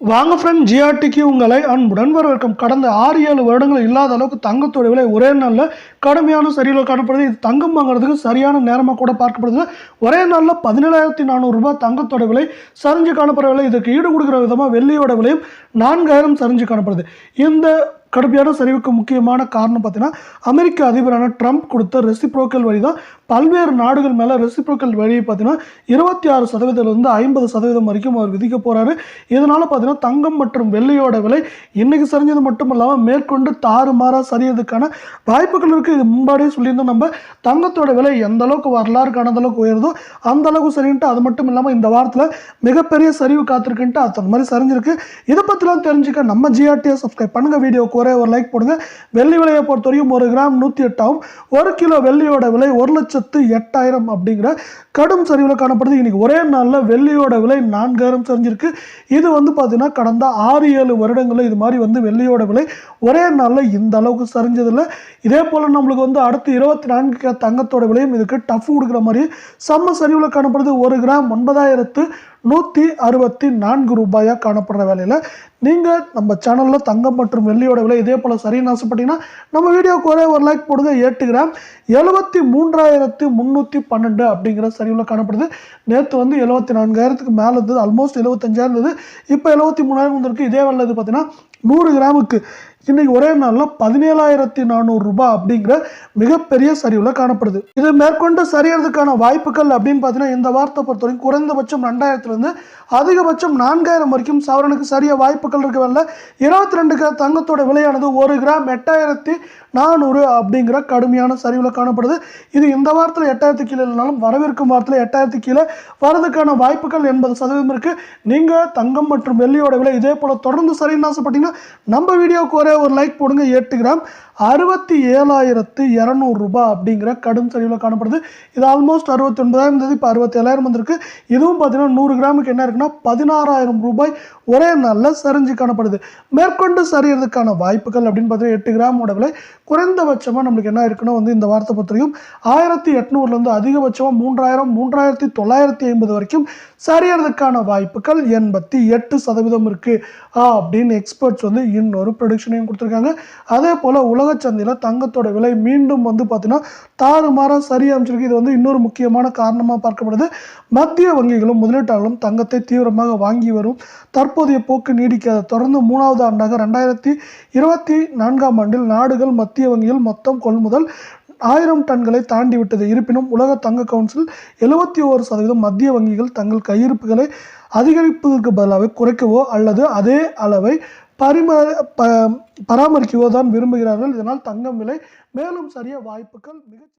வாங்க ஃப்ரெண்ட் ஜிஆர்டிக்கு உங்களை அன்புடன் வரவேற்கும். கடந்த ஆறு ஏழு வருடங்கள் இல்லாத அளவுக்கு தங்கத்தோட விலை ஒரே நாளில் கடுமையான சரிவில் காணப்படுது. இது தங்கம் வாங்குறதுக்கு சரியான நேரமாக கூட பார்க்கப்படுது. ஒரே நாளில் பதினேழாயிரத்தி நானூறுரூபா தங்கத்தோட விலை சரிஞ்சு காணப்படுற விலை இதுக்கு ஈடு கொடுக்குற விதமாக வெள்ளியோட விலையும் நான்காயிரம் சரிஞ்சு காணப்படுது. இந்த கடுமையான சரிவுக்கு முக்கியமான காரணம் பார்த்தீங்கன்னா அமெரிக்க அதிபரான ட்ரம்ப் கொடுத்த ரெசிப்ரோக்கல் வரி தான் பல்வேறு நாடுகள் மேலே ரெசிப்ரோக்கல் வழியை பார்த்தீங்கன்னா இருபத்தி ஆறு சதவீதத்திலிருந்து ஐம்பது சதவீதம் வரைக்கும் அவர் விதிக்க போகிறாரு இதனால் பார்த்தீங்கன்னா தங்கம் மற்றும் வெள்ளியோட விலை இன்றைக்கி சரிஞ்சது மட்டும் இல்லாமல் மேற்கொண்டு தாறுமாறாக சரியதுக்கான வாய்ப்புகள் இருக்குது இது முன்பாடியே சொல்லியிருந்தோம் நம்ம. தங்கத்தோட விலை எந்த அளவுக்கு வரலாறு காணாத அளவுக்கு உயருதோ அந்த அளவுக்கு சரின்ட்டு அது மட்டும் இல்லாமல் இந்த வாரத்தில் மிகப்பெரிய சரிவு காத்திருக்குன்ட்டு அது மாதிரி சரிஞ்சிருக்கு. இதை பற்றிலாம் தெரிஞ்சுக்க நம்ம ஜிஆர்டியை சப்ஸ்கிரைப் பண்ணுங்கள் வீடியோக்கு ஒரே ஒரு லைக் போடுங்க. வெள்ளி விலையை பொறுத்த வரைக்கும் ஒரு கிராம் நூற்றி எட்டாகும் ஒரு கிலோ வெள்ளியோட விலை ஒரு லட்சத்து எட்டாயிரம் அப்படிங்கிற கடும் சரிவில் காணப்படுது. இன்னைக்கு ஒரே நாளில் வெள்ளியோட விலை நான்காயிரம் சரிஞ்சிருக்கு. இது வந்து பார்த்தீங்கன்னா கடந்த ஆறு ஏழு வருடங்களில் இது மாதிரி வந்து வெள்ளியோட விலை ஒரே நாளில் இந்த அளவுக்கு சரிஞ்சதில்லை. இதே போல் நம்மளுக்கு வந்து அடுத்து இருபத்தி நான்கு தங்கத்தோட விலையும் இதுக்கு டஃப் கொடுக்குற மாதிரி செம்ம சரிவில் காணப்படுது. ஒரு கிராம் ஒன்பதாயிரத்து நூற்றி அறுபத்தி நான்கு ரூபாயாக காணப்படுற வேலையில் நீங்கள் நம்ம சேனலில் தங்கம் மற்றும் வெள்ளியோட விலை இதே போல் சரின்னு ஆசைப்பட்டீங்கன்னா நம்ம வீடியோக்கு ஒரே ஒரு லைக் போடுங்க. எட்டு கிராம் எழுபத்தி மூன்றாயிரத்து முந்நூற்றி பன்னெண்டு அப்படிங்கிற சரிவில் காணப்படுது. நேற்று வந்து எழுபத்தி நான்காயிரத்துக்கு மேலே இருந்தது ஆல்மோஸ்ட் எழுபத்தஞ்சாயிரம் இருந்தது. இப்போ எழுபத்தி மூணாயிரம் வந்திருக்கு. இதே வேலை இது பார்த்தீங்கன்னா நூறு கிராமுக்கு. இன்னைக்கு ஒரே நாளில் பதினேழாயிரத்தி நானூறு ரூபாய் அப்படிங்கிற மிகப்பெரிய சரிவில் காணப்படுது. இது மேற்கொண்டு சரியறதுக்கான வாய்ப்புகள் அப்படின்னு பார்த்தீங்கன்னா இந்த வார்த்தை பொறுத்த வரைக்கும் குறைந்தபட்சம் ரெண்டாயிரத்துலேருந்து அதிகபட்சம் நான்காயிரம் வரைக்கும் சவரனுக்கு சரிய வாய்ப்புகள் இருக்க இருபத்தி ரெண்டு கிராம் தங்கத்தோட விலையானது ஒரு கிராம் எட்டாயிரத்தி நானூறு அப்படிங்கிற கடுமையான சரிவில் காணப்படுது. இது இந்த வாரத்தில் எட்டாயிரத்து கீழே இல்லைனாலும் வரவிருக்கும் வாரத்தில் எட்டாயிரத்து கீழே வரதுக்கான வாய்ப்புகள் எண்பது சதவீதம் இருக்குது நீங்கள் தங்கம் மற்றும் வெள்ளியோட விலை இதே போல் தொடர்ந்து சரின்னு ஆசைப்பட்டீங்கன்னா நம்ம வீடியோவுக்கு ஒரே ஒரு லைக் போடுங்க எட்டு கிராம். அறுபத்தி ஏழாயிரத்து இரநூறுபா ரூபாய் அப்படிங்கிற கடும் சரிவில் காணப்படுது. இது ஆல்மோஸ்ட் அறுபத்தி ஒன்பதாயிரம் இருந்தது இப்போ அறுபத்தி ஏழாயிரம் வந்திருக்கு. இதுவும் பார்த்தீங்கன்னா நூறு கிராமுக்கு என்ன இருக்குன்னா பதினாறாயிரம் ரூபாய் ஒரே நாளில் சரிஞ்சு காணப்படுது. மேற்கொண்டு சரியறதுக்கான வாய்ப்புகள் அப்படின்னு பார்த்தீங்கன்னா எட்டு கிராமோட விலை குறைந்தபட்சமாக நம்மளுக்கு என்ன இருக்குன்னா வந்து இந்த வார்த்தை பொறுத்தவரைக்கும் ஆயிரத்தி எட்நூறுலேருந்து அதிகபட்சமாக மூன்றாயிரம் மூன்றாயிரத்தி தொள்ளாயிரத்தி ஐம்பது வரைக்கும் சரியறதுக்கான வாய்ப்புகள் எண்பத்தி எட்டு சதவீதம் இருக்குது அப்படின்னு எக்ஸ்பர்ட்ஸ் வந்து இன்னொரு ப்ரொடிக்ஷனையும் கொடுத்துருக்காங்க. அதே போல் உலக சந்தையில் தங்கத்தோட விலை மீண்டும் வந்து பார்த்தீங்கன்னா தாறுமாறாக சரி அமைச்சிருக்கு இது வந்து இன்னொரு முக்கியமான காரணமாக பார்க்கப்படுது. மத்திய வங்கிகளும் முதலீட்டாளர்களும் தங்கத்தை தீவிரமாக வாங்கி வரும். தற்போதைய போக்கு நீடிக்காத தொடர்ந்து மூணாவது ஆண்டாக ரெண்டாயிரத்தி இருபத்தி நான்காம் ஆண்டில் நாடுகள் மத்திய வங்கியில் மொத்தம் கொள்முதல் ஆயிரம் டன்களை தாண்டி விட்டது. இருப்பினும் உலக தங்க கவுன்சில் எழுபத்தி ஓரு சதவீதம் மத்திய வங்கிகள் தங்கள் கையிருப்புகளை அதிகரிப்பதற்கு பதிலாக குறைக்கவோ அல்லது அதே அளவை பரிம ப பராமரிக்கவோ தான் விரும்புகிறார்கள். இதனால் தங்கம் விலை மேலும் சரிய வாய்ப்புகள் மிக